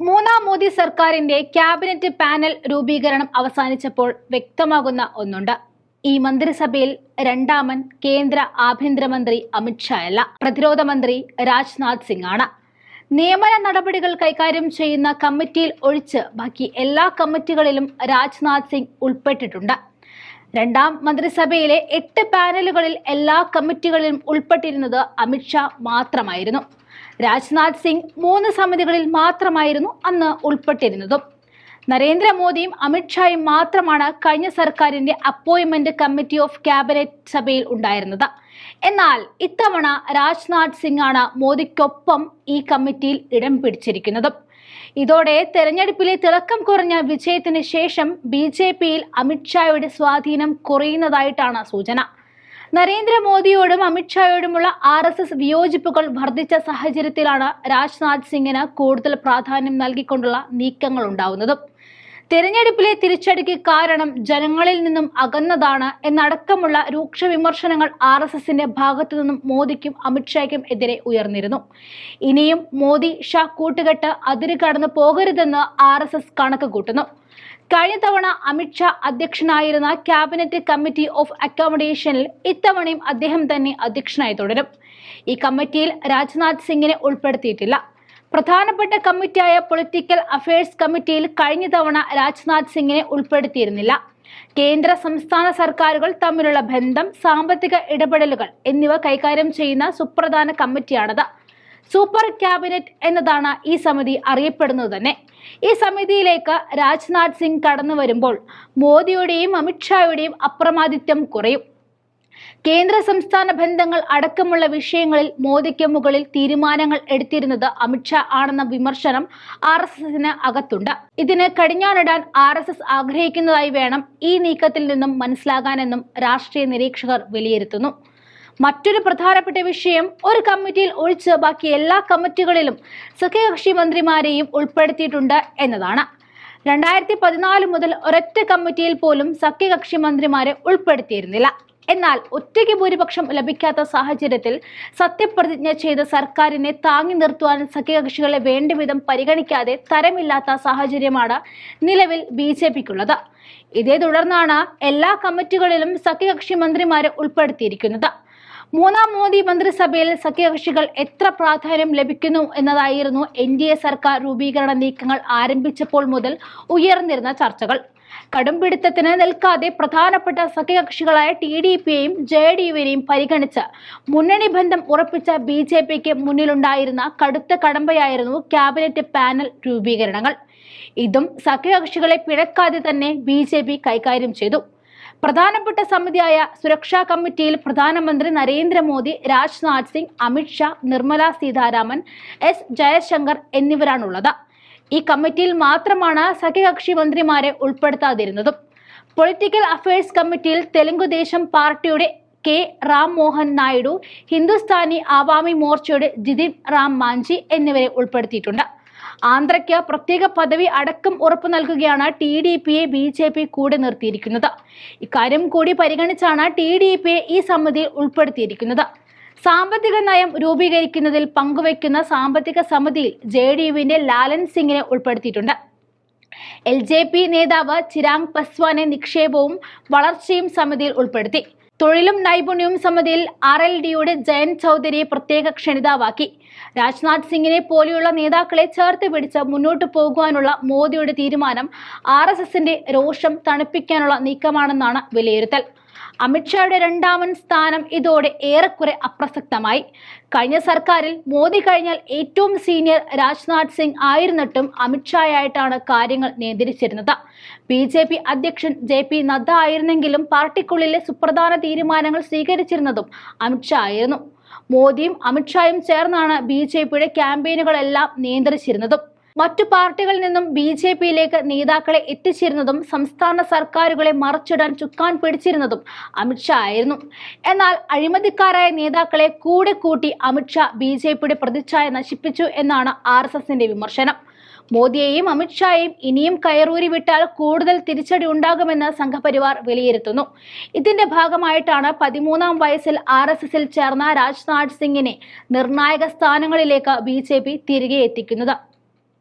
മൂന്നാം മോദി സർക്കാരിന്റെ cabinet panel രൂപീകരണം അവസാനിച്ചപ്പോൾ വ്യക്തമാകുന്ന ഒന്നുണ്ട്. ഈ മന്ത്രിസഭയിൽ രണ്ടാമൻ കേന്ദ്ര ആഭ്യന്തരമന്ത്രി അമിത്ഷാ അല്ല പ്രതിരോധ മന്ത്രി രാജ്നാഥ് സിംഗ് ആണ് നിയമന നടപടികൾ കൈകാര്യം ചെയ്യുന്ന കമ്മിറ്റിയിൽ ഒഴിച്ച് ബാക്കി എല്ലാ കമ്മിറ്റികളിലും രാജ്നാഥ് സിംഗ് ഉൾപ്പെട്ടിട്ടുണ്ട്. രണ്ടാം മന്ത്രിസഭയിലെ എട്ട് പാനലുകളിൽ എല്ലാ കമ്മിറ്റികളിലും ഉൾപ്പെട്ടിരുന്നത് അമിത്ഷാ മാത്രമായിരുന്നു. രാജ്നാഥ് സിംഗ് മൂന്ന് സമിതികളിൽ മാത്രമായിരുന്നു അന്ന് ഉൾപ്പെട്ടിരുന്നതും. നരേന്ദ്രമോദിയും അമിത്ഷായും മാത്രമാണ് കഴിഞ്ഞ സർക്കാരിന്റെ അപ്പോയിന്റ്മെന്റ് കമ്മിറ്റി ഓഫ് ക്യാബിനറ്റ് സഭയിൽ ഉണ്ടായിരുന്നത്. എന്നാൽ ഇത്തവണ രാജ്നാഥ് സിംഗ് ആണ് മോദിക്കൊപ്പം ഈ കമ്മിറ്റിയിൽ ഇടം പിടിച്ചിരിക്കുന്നതും. ഇതോടെ തെരഞ്ഞെടുപ്പിലെ തിളക്കം കുറഞ്ഞ വിജയത്തിന് ശേഷം ബി ജെ പിയിൽ അമിത്ഷായുടെ സ്വാധീനം കുറയുന്നതായിട്ടാണ് സൂചന. നരേന്ദ്രമോദിയോടും അമിത്ഷായോടുമുള്ള ആർ എസ് എസ് വിയോജിപ്പുകൾ വർദ്ധിച്ച സാഹചര്യത്തിലാണ് രാജ്നാഥ് സിംഗിന് കൂടുതൽ പ്രാധാന്യം നൽകിക്കൊണ്ടുള്ള നീക്കങ്ങൾ ഉണ്ടാവുന്നതും തിരഞ്ഞെടുപ്പിലെ തിരിച്ചടിക്ക് കാരണം ജനങ്ങളിൽ നിന്നും അകന്നതാണ് എന്നടക്കമുള്ള രൂക്ഷ വിമർശനങ്ങൾ ആർ എസ് എസിന്റെ ഭാഗത്തു നിന്നും മോദിക്കും അമിത്ഷായ്ക്കും എതിരെ ഉയർന്നിരുന്നു. ഇനിയും മോദി ഷാ കൂട്ടുകെട്ട് അതിര് കടന്നു പോകരുതെന്ന് ആർ എസ് എസ് കണക്ക് കൂട്ടുന്നു. കഴിഞ്ഞ തവണ അമിത്ഷാ അധ്യക്ഷനായിരുന്ന ക്യാബിനറ്റ് കമ്മിറ്റി ഓഫ് അക്കോമഡേഷനിൽ ഇത്തവണയും അദ്ദേഹം തന്നെ അധ്യക്ഷനായി തുടരും. ഈ കമ്മിറ്റിയിൽ രാജ്നാഥ് സിംഗിനെ ഉൾപ്പെടുത്തിയിട്ടില്ല. പ്രധാനപ്പെട്ട കമ്മിറ്റിയായ പൊളിറ്റിക്കൽ അഫയേഴ്സ് കമ്മിറ്റിയിൽ കഴിഞ്ഞ തവണ രാജ്നാഥ് സിംഗിനെ ഉൾപ്പെടുത്തിയിരുന്നില്ല. കേന്ദ്ര സംസ്ഥാന സർക്കാരുകൾ തമ്മിലുള്ള ബന്ധം സാമ്പത്തിക ഇടപെടലുകൾ എന്നിവ കൈകാര്യം ചെയ്യുന്ന സുപ്രധാന കമ്മിറ്റിയാണത്. സൂപ്പർ ക്യാബിനറ്റ് എന്നതാണ് ഈ സമിതി അറിയപ്പെടുന്നത് തന്നെ. ഈ സമിതിയിലേക്ക് രാജ്നാഥ് സിംഗ് കടന്നു വരുമ്പോൾ മോദിയുടെയും അമിത്ഷായുടെയും അപ്രമാദിത്യം കുറയും. കേന്ദ്ര സംസ്ഥാന ബന്ധങ്ങൾ അടക്കമുള്ള വിഷയങ്ങളിൽ മോദിക്ക് മുകളിൽ തീരുമാനങ്ങൾ എടുത്തിരുന്നത് അമിത്ഷാ ആണെന്ന വിമർശനം ആർ എസ് എസിന് അകത്തുണ്ട്. ഇതിന് കടിഞ്ഞാണിടാൻ ആർ എസ് എസ് ആഗ്രഹിക്കുന്നതായി വേണം ഈ നീക്കത്തിൽ നിന്നും മനസ്സിലാകാനെന്നും രാഷ്ട്രീയ നിരീക്ഷകർ വിലയിരുത്തുന്നു. മറ്റൊരു പ്രധാനപ്പെട്ട വിഷയം ഒരു കമ്മിറ്റിയിൽ ഒഴിച്ച് ബാക്കി എല്ലാ കമ്മിറ്റികളിലും സഖ്യകക്ഷി മന്ത്രിമാരെയും ഉൾപ്പെടുത്തിയിട്ടുണ്ട് എന്നതാണ്. രണ്ടായിരത്തി പതിനാല് മുതൽ ഒരൊറ്റ കമ്മിറ്റിയിൽ പോലും സഖ്യകക്ഷി മന്ത്രിമാരെ ഉൾപ്പെടുത്തിയിരുന്നില്ല. എന്നാൽ ഒറ്റയ്ക്ക് ഭൂരിപക്ഷം ലഭിക്കാത്ത സാഹചര്യത്തിൽ സത്യപ്രതിജ്ഞ ചെയ്ത സർക്കാരിനെ താങ്ങി നിർത്തുവാൻ സഖ്യകക്ഷികളെ വേണ്ടവിധം പരിഗണിക്കാതെ തരമില്ലാത്ത സാഹചര്യമാണ് നിലവിൽ ബി ജെ പിക്കുള്ളത്. ഇതേ തുടർന്നാണ് എല്ലാ കമ്മിറ്റികളിലും സഖ്യകക്ഷി മന്ത്രിമാരെ ഉൾപ്പെടുത്തിയിരിക്കുന്നത്. മൂന്നാം മോദി മന്ത്രിസഭയിൽ സഖ്യകക്ഷികൾ എത്ര പ്രാധാന്യം ലഭിക്കുന്നു എന്നതായിരുന്നു എൻ ഡി എ സർക്കാർ രൂപീകരണ നീക്കങ്ങൾ ആരംഭിച്ചപ്പോൾ മുതൽ ഉയർന്നിരുന്ന ചർച്ചകൾ. കടുംപിടുത്തത്തിന് നിൽക്കാതെ പ്രധാനപ്പെട്ട സഖ്യകക്ഷികളായ ടി ഡി പിയെയും ജെ ഡി യുവിനെയും പരിഗണിച്ച് മുന്നണി ബന്ധം ഉറപ്പിച്ച ബി ജെ പിക്ക് മുന്നിലുണ്ടായിരുന്ന കടുത്ത കടമ്പയായിരുന്നു ക്യാബിനറ്റ് പാനൽ രൂപീകരണങ്ങൾ. ഇതും സഖ്യകക്ഷികളെ പിഴക്കാതെ തന്നെ ബി ജെ പി കൈകാര്യം ചെയ്തു. പ്രധാനപ്പെട്ട സമിതിയായ സുരക്ഷാ കമ്മിറ്റിയിൽ പ്രധാനമന്ത്രി നരേന്ദ്രമോദി രാജ്നാഥ് സിംഗ് അമിത്ഷാ നിർമ്മല സീതാരാമൻ എസ് ജയശങ്കർ എന്നിവരാണുള്ളത്. ഈ കമ്മിറ്റിയിൽ മാത്രമാണ് സഖ്യകക്ഷി മന്ത്രിമാരെ ഉൾപ്പെടുത്താതിരുന്നതും. പൊളിറ്റിക്കൽ അഫയേഴ്സ് കമ്മിറ്റിയിൽ തെലുങ്കുദേശം പാർട്ടിയുടെ കെ. റാം മോഹൻ നായിഡു ഹിന്ദുസ്ഥാനി ആവാമി മോർച്ചയുടെ ജിതിൻ റാം മാഞ്ചി എന്നിവരെ ഉൾപ്പെടുത്തിയിട്ടുണ്ട്. ആന്ധ്രയ്ക്ക് പ്രത്യേക പദവി അടക്കം ഉറപ്പു നൽകുകയാണ് ടി ഡി പിയെ ബി ജെ പി കൂടെ നിർത്തിയിരിക്കുന്നത്. ഇക്കാര്യം കൂടി പരിഗണിച്ചാണ് ടി ഡി പിയെ ഈ സമിതിയിൽ ഉൾപ്പെടുത്തിയിരിക്കുന്നത്. സാമ്പത്തിക നയം രൂപീകരിക്കുന്നതിൽ പങ്കുവയ്ക്കുന്ന സാമ്പത്തിക സമിതിയിൽ ജെ ഡി യുവിന്റെ ലാലൻ സിംഗിനെ ഉൾപ്പെടുത്തിയിട്ടുണ്ട്. എൽ ജെ പി നേതാവ് ചിരാങ് പസ്വാനെ നിക്ഷേപവും വളർച്ചയും സമിതിയിൽ ഉൾപ്പെടുത്തി. തൊഴിലും നൈപുണ്യവും സമിതിയിൽ ആർ എൽ ഡിയുടെ ജയന്ത് ചൗധരിയെ പ്രത്യേക ക്ഷണിതാവാക്കി. രാജ്നാഥ് സിംഗിനെ പോലെയുള്ള നേതാക്കളെ ചേർത്ത് പിടിച്ച് മുന്നോട്ട് പോകുവാനുള്ള മോദിയുടെ തീരുമാനം ആർ എസ് എസിന്റെ രോഷം തണുപ്പിക്കാനുള്ള നീക്കമാണെന്നാണ് വിലയിരുത്തൽ. അമിത്ഷായുടെ രണ്ടാമൻ സ്ഥാനം ഇതോടെ ഏറെക്കുറെ അപ്രസക്തമായി. കഴിഞ്ഞ സർക്കാരിൽ മോദി കഴിഞ്ഞാൽ ഏറ്റവും സീനിയർ രാജ്നാഥ് സിംഗ് ആയിരുന്നിട്ടും അമിത്ഷായായിട്ടാണ് കാര്യങ്ങൾ നിയന്ത്രിച്ചിരുന്നത്. ബി ജെ പി അധ്യക്ഷൻ ജെ പി നദ്ദ ആയിരുന്നെങ്കിലും പാർട്ടിക്കുള്ളിലെ സുപ്രധാന തീരുമാനങ്ങൾ സ്വീകരിച്ചിരുന്നതും അമിത്ഷാ ആയിരുന്നു. മോദിയും അമിത്ഷായും ചേർന്നാണ് ബി ജെ പിയുടെ ക്യാമ്പയിനുകളെല്ലാം നിയന്ത്രിച്ചിരുന്നതും. മറ്റു പാർട്ടികളിൽ നിന്നും ബി ജെ പിയിലേക്ക് നേതാക്കളെ എത്തിച്ചിരുന്നതും സംസ്ഥാന സർക്കാരുകളെ മറച്ചിടാൻ ചുക്കാൻ പിടിച്ചിരുന്നതും അമിത്ഷാ ആയിരുന്നു. എന്നാൽ അഴിമതിക്കാരായ നേതാക്കളെ കൂടെ കൂട്ടി അമിത്ഷാ ബി ജെ പിയുടെ പ്രതിച്ഛായ നശിപ്പിച്ചു എന്നാണ് ആർ എസ് എസിന്റെ വിമർശനം. മോദിയെയും അമിത്ഷായെയും ഇനിയും കയറൂരി വിട്ടാൽ കൂടുതൽ തിരിച്ചടി ഉണ്ടാകുമെന്ന് സംഘപരിവാർ വിലയിരുത്തുന്നു. ഇതിന്റെ ഭാഗമായിട്ടാണ് പതിമൂന്നാം വയസ്സിൽ ആർ എസ് എസിൽ ചേർന്ന രാജ്നാഥ് സിംഗിനെ നിർണായക സ്ഥാനങ്ങളിലേക്ക് ബി ജെ പി തിരികെ എത്തിക്കുന്നത്.